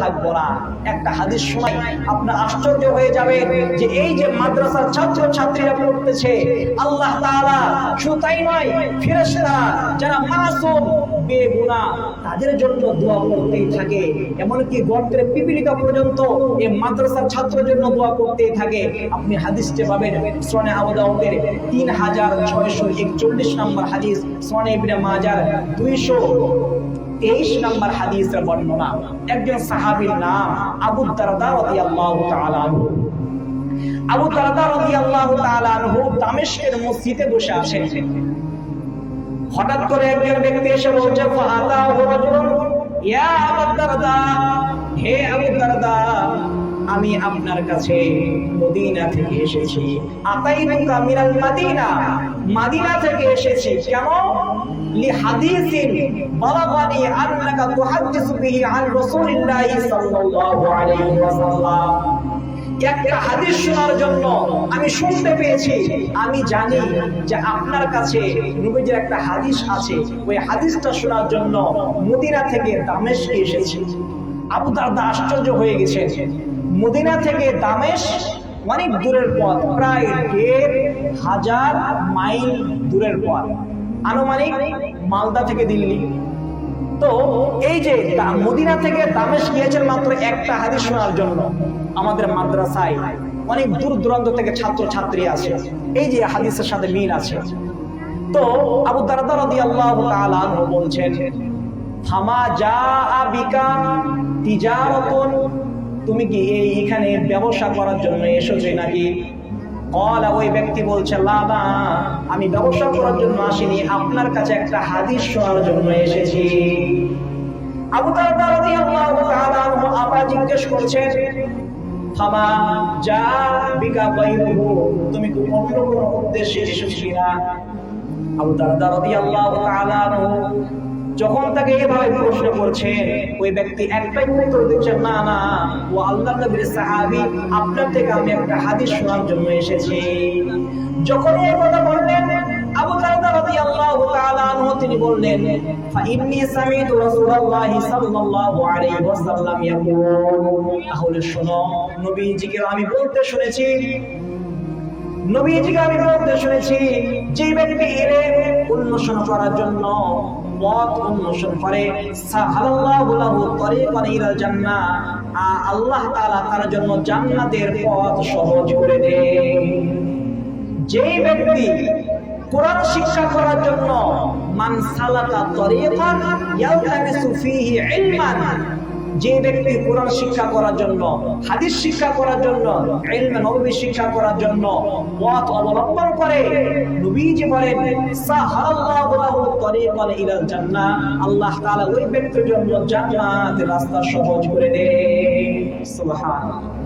থাকব না। একটা হাদিস আপনার আশ্চর্য হয়ে যাবে যে এই যে মাদ্রাসার ছাত্র ছাত্রীরা পড়তেছে, আল্লাহ তাআলা নয় ফেরেশতা যারা মাসুম তাদের জন্য দোয়া করতেই থাকে। এমনকি গর্তের পিপিলিকা পর্যন্ত এই মাদ্রাসার ছাত্রের জন্য দোয়া করতেই থাকে। আপনি হাদিস হাদিসটি পাবেন, সোনে হাজার ছয়শো একচল্লিশ নম্বর হাদিস, সোনে ইবনে মাজার দুইশো তেইশ নম্বর হাদিসের বর্ণনা। একজন সাহাবীর নাম আবু দারদা রাদিয়াল্লাহু আবু দারদা রাদিয়াল্লাহু তাআলা মসজিদে বসে আছেন। হঠাৎ করে একজন ব্যক্তি এসে বলছে হে আবু দারদা, আমি আপনার কাছে মদিনা থেকে এসেছি। মিনাল মাদিনা মাদিনা থেকে এসেছি। কেন শোনার জন্য আমি শুনতে পেয়েছি। আমি জানি যে আপনার কাছে নবীজির একটা হাদিস আছে। ওই হাদিসটা শোনার জন্য মদিনা থেকে দামেশকে এসেছি। আবু দারদা আশ্চর্য হয়ে গেছে মদিনা থেকে দামেশ অনেক দূরের পথ, প্রায় দেড় হাজার মাইল দূরের পথ। আনুমানিক মালদা থেকে দিল্লি। তো এই যে মদিনা থেকে দামেশ গিয়েছেন মাত্র একটা হাদিস শোনার জন্য আমাদের মাদ্রাসায়। অনেক দূর দূরান্ত থেকে ছাত্র ছাত্রী আছে। এই যে হাদিসের সাথে মিল আছে। তো আবু দারদা রাদিয়াল্লাহু তাআলা আনহু বলছেন, ফামা জা বিকা তিজারাতুন। তুমি কি এই এখানে ব্যবসা করার জন্য এসেছ নাকি কলা ওই ব্যক্তি বলছে লাবা আমি ব্যবসা করার জন্য আসিনি, আপনার কাছে একটা হাদিস শোনার জন্য এসেছি। আবু আবার জিজ্ঞেস করছেন, ফামা যা বিকা বাইরুহু তুমি কি অন্য উদ্দেশ্যে এসেছ কিনা? আবু দারদা রাদিয়াল্লাহু তাআলা যখন তাকে এভাবে প্রশ্ন করছে, ওই ব্যক্তি একটাই উত্তর দিচ্ছে, না না, ও আল্লাহ নবীর সাহাবী, আপনার থেকে আমি একটা হাদিস শোনার জন্য এসেছি। যখন এই কথা বললেন, আবু দারদা রাদিয়াল্লাহু তাআলা আনহু, তিনি বললেন, ফা ইন্নী সামিতু রাসূলুল্লাহি সাল্লাল্লাহু আলাইহি ওয়াসাল্লাম ইয়াকুল। তাহলে শোনো, নবীজিকে আমি বলতে শুনেছি, নবীজিকে আমি বলতে শুনেছি যে ব্যক্তি এরে উন্মোচন করার জন্য পথ উন্মোচন করে। আল্লাহ তাআলা তার জন্য জান্নাতের পথ সহজ করে দেন যেই ব্যক্তি কোরআন শিক্ষা করার জন্য মান সালাকা তরিকান, ইয়ালতামিসু যে ব্যক্তি কোরআন শিক্ষা করার জন্য, হাদিস শিক্ষা করার জন্য, ইলমে শিক্ষা করার জন্য পথ অবলম্বন করে, নবীজি বলেন সাহাল্লাহু জান্নাহ, আল্লাহ তাআলা ওই ব্যক্তির জন্য জান্নাতের রাস্তা সহজ করে দেয় সুবহানাল্লাহ।